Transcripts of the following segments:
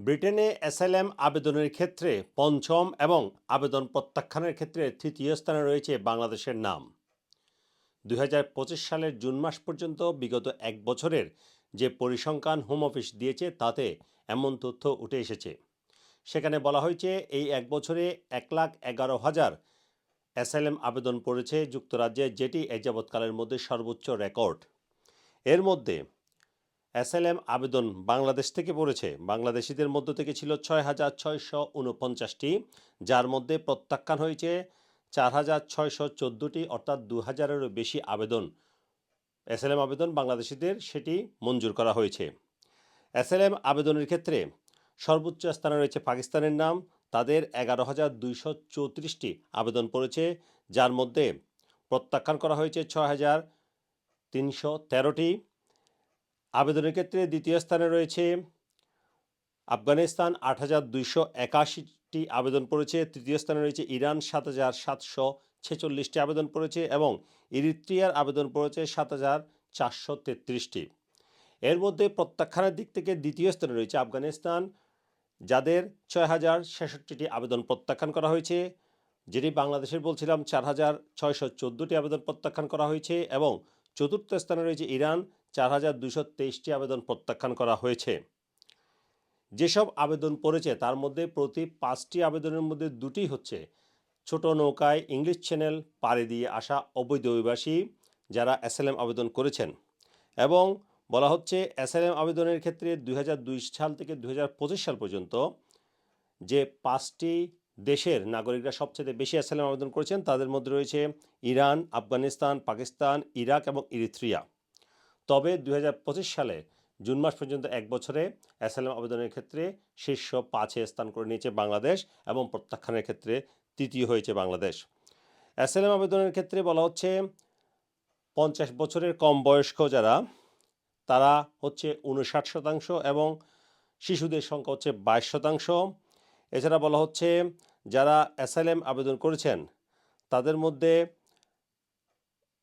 ব্রিটেনে এসএলএম আবেদনের ক্ষেত্রে পঞ্চম এবং আবেদন প্রত্যাখ্যানের ক্ষেত্রে তৃতীয় স্থানে রয়েছে বাংলাদেশের নাম। দুই হাজার পঁচিশ সালের জুন মাস পর্যন্ত বিগত এক বছরের যে পরিসংখ্যান হোম অফিস দিয়েছে, তাতে এমন তথ্য উঠে এসেছে। সেখানে বলা হয়েছে, এই এক বছরে এক লাখ এগারো হাজার এসএলএম আবেদন পড়েছে যুক্তরাজ্যে, যেটি এ যাবৎকালের মধ্যে সর্বোচ্চ রেকর্ড। এর মধ্যে এসএলএম আবেদন বাংলাদেশ থেকে পড়েছে। বাংলাদেশিদের মধ্য থেকে ছিল ছয় হাজার ছয়শো উনপঞ্চাশটি, যার মধ্যে প্রত্যাখ্যান হয়েছে চার হাজার ছয়শো চোদ্দোটি, অর্থাৎ দু হাজারেরও বেশি আবেদন। এসএলএম আবেদন বাংলাদেশিদের, সেটি মঞ্জুর করা হয়েছে। এসএলএম আবেদনের ক্ষেত্রে সর্বোচ্চ স্থানে রয়েছে পাকিস্তানের নাম। তাদের এগারো হাজার দুইশো চৌত্রিশটি আবেদন পড়েছে, যার মধ্যে প্রত্যাখ্যান করা হয়েছে ছয় হাজার তিনশো তেরোটি। আবেদনের ক্ষেত্রে দ্বিতীয় স্থানে রয়েছে আফগানিস্তান, আট হাজার দুইশো একাশিটি আবেদন পড়েছে। তৃতীয় স্থানে রয়েছে ইরান, সাত হাজার সাতশো ছেচল্লিশটি আবেদন পড়েছে এবং ইরিত্রিয়ার আবেদন পড়েছে সাত হাজার চারশো তেত্রিশটি। এর মধ্যে প্রত্যাখ্যানের দিক থেকে দ্বিতীয় স্থানে রয়েছে আফগানিস্তান, যাদের ছয় হাজার ছেষট্টিটি আবেদন প্রত্যাখ্যান করা হয়েছে, যেটি বাংলাদেশের বলছিলাম চার হাজার ছয়শো চোদ্দোটি আবেদন প্রত্যাখ্যান করা হয়েছে এবং চতুর্থ স্থানে রয়েছে ইরান চার হাজার দুশো তেইশটি আবেদন প্রত্যাখ্যান করা হয়েছে। যেসব আবেদন পড়েছে, তার মধ্যে প্রতি পাঁচটি আবেদনের মধ্যে দুটি হচ্ছে ছোট নৌকায় ইংলিশ চ্যানেল পাড়ি দিয়ে আসা অবৈধ অভিবাসী যারা এসএলএম আবেদন করেছেন এবং বলা হচ্ছে এসএলএম আবেদনের ক্ষেত্রে দুই হাজার দুই সাল থেকে দু হাজার পঁচিশ সাল পর্যন্ত যে পাঁচটি দেশের নাগরিকরা সবচেয়ে বেশি অ্যাসাইলাম আবেদন করেছেন, তাদের মধ্যে রয়েছে ইরান, আফগানিস্তান, পাকিস্তান, ইরাক এবং ইরিত্রিয়া। তবে দু হাজার পঁচিশ সালে জুন মাস পর্যন্ত এক বছরে অ্যাসাইলাম আবেদনের ক্ষেত্রে শীর্ষ পাঁচে স্থান করে নিয়েছে বাংলাদেশ এবং প্রত্যাখ্যানের ক্ষেত্রে তৃতীয় হয়েছে বাংলাদেশ। অ্যাসাইলাম আবেদনের ক্ষেত্রে বলা হচ্ছে, পঞ্চাশ বছরের কম বয়স্ক যারা, তারা হচ্ছে উনষাট শতাংশ এবং শিশুদের সংখ্যা হচ্ছে বাইশ শতাংশ। এছাড়া বলা হচ্ছে, যারা অ্যাসাইলেম আবেদন করেছেন, তাদের মধ্যে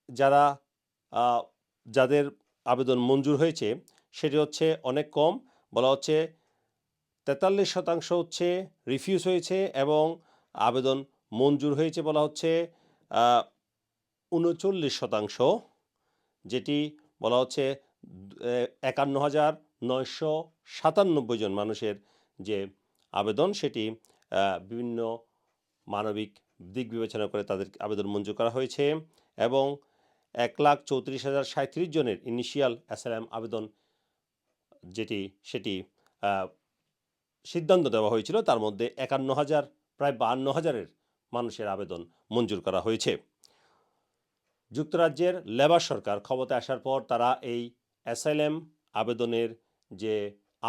যারা যাদের আবেদন মঞ্জুর হয়েছে, সেটি হচ্ছে অনেক কম। বলা হচ্ছে তেতাল্লিশ শতাংশ হচ্ছে রিফিউজ হয়েছে এবং আবেদন মঞ্জুর হয়েছে বলা হচ্ছে উনচল্লিশ শতাংশ, যেটি বলা হচ্ছে একান্ন হাজার নয়শো সাতানব্বই জন মানুষের যে আবেদন, সেটি বিভিন্ন মানবিক দিক বিবেচনা করে তাদের আবেদন মঞ্জুর করা হয়েছে এবং এক লাখ চৌত্রিশ হাজার সাঁত্রিশ জনের ইনিশিয়াল অ্যাসালাম আবেদন যেটি, সেটি সিদ্ধান্ত দেওয়া হয়েছিল। তার মধ্যে একান্ন হাজার, প্রায় বাহান্ন হাজারের মানুষের আবেদন মঞ্জুর করা হয়েছে। যুক্তরাজ্যের লেবার সরকার ক্ষমতায় আসার পর তারা এই অ্যাসাইলেম আবেদনের যে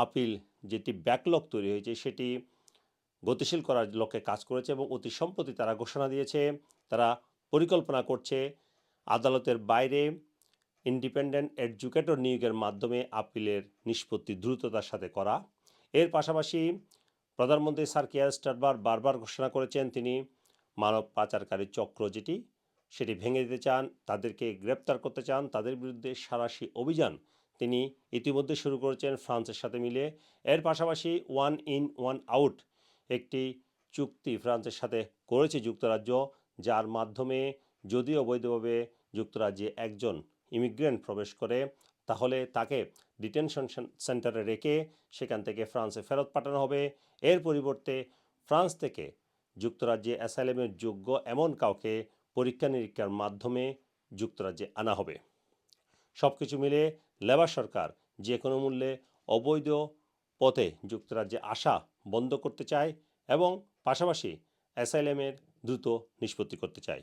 আপিল, যেটি ব্যাকলগ তৈরি হয়েছে, সেটি গতিশীল করার লক্ষ্যে কাজ করেছে এবং অতি সম্প্রতি তারা ঘোষণা দিয়েছে, তারা পরিকল্পনা করছে আদালতের বাইরে ইন্ডিপেন্ডেন্ট এডুকেটর নিয়োগের মাধ্যমে আপিলের নিষ্পত্তি দ্রুততার সাথে করা। এর পাশাপাশি প্রধানমন্ত্রী স্যার কেয়ার স্টারবার বারবার ঘোষণা করেছেন, তিনি মানব পাচারকারী চক্র যেটি, সেটি ভেঙে দিতে চান, তাদেরকে গ্রেপ্তার করতে চান, তাদের বিরুদ্ধে সারাশি অভিযান তিনি ইতিমধ্যে শুরু করেছেন ফ্রান্সের সাথে মিলে এর পাশাপাশি ওয়ান ইন, ওয়ান আউট একটি চুক্তি ফ্রান্সের সাথে করেছে যুক্তরাজ্য, যার মাধ্যমে যদি অবৈধভাবে যুক্তরাজ্যে একজন ইমিগ্রেন্ট প্রবেশ করে, তাহলে তাকে ডিটেনশন সেন্টারে রেখে সেখান থেকে ফ্রান্সে ফেরত পাঠানো হবে। এর পরিবর্তে ফ্রান্স থেকে যুক্তরাজ্যে অ্যাসাইলেমের যোগ্য এমন কাউকে পরীক্ষা নিরীক্ষার মাধ্যমে যুক্তরাজ্যে আনা হবে। সব কিছু মিলে লেবার সরকার যে কোনো মূল্যে অবৈধ পথে যুক্তরাজ্যে আসা বন্ধ করতে চায় এবং পাশাপাশি অ্যাসাইলেমের দ্রুত নিষ্পত্তি করতে চায়।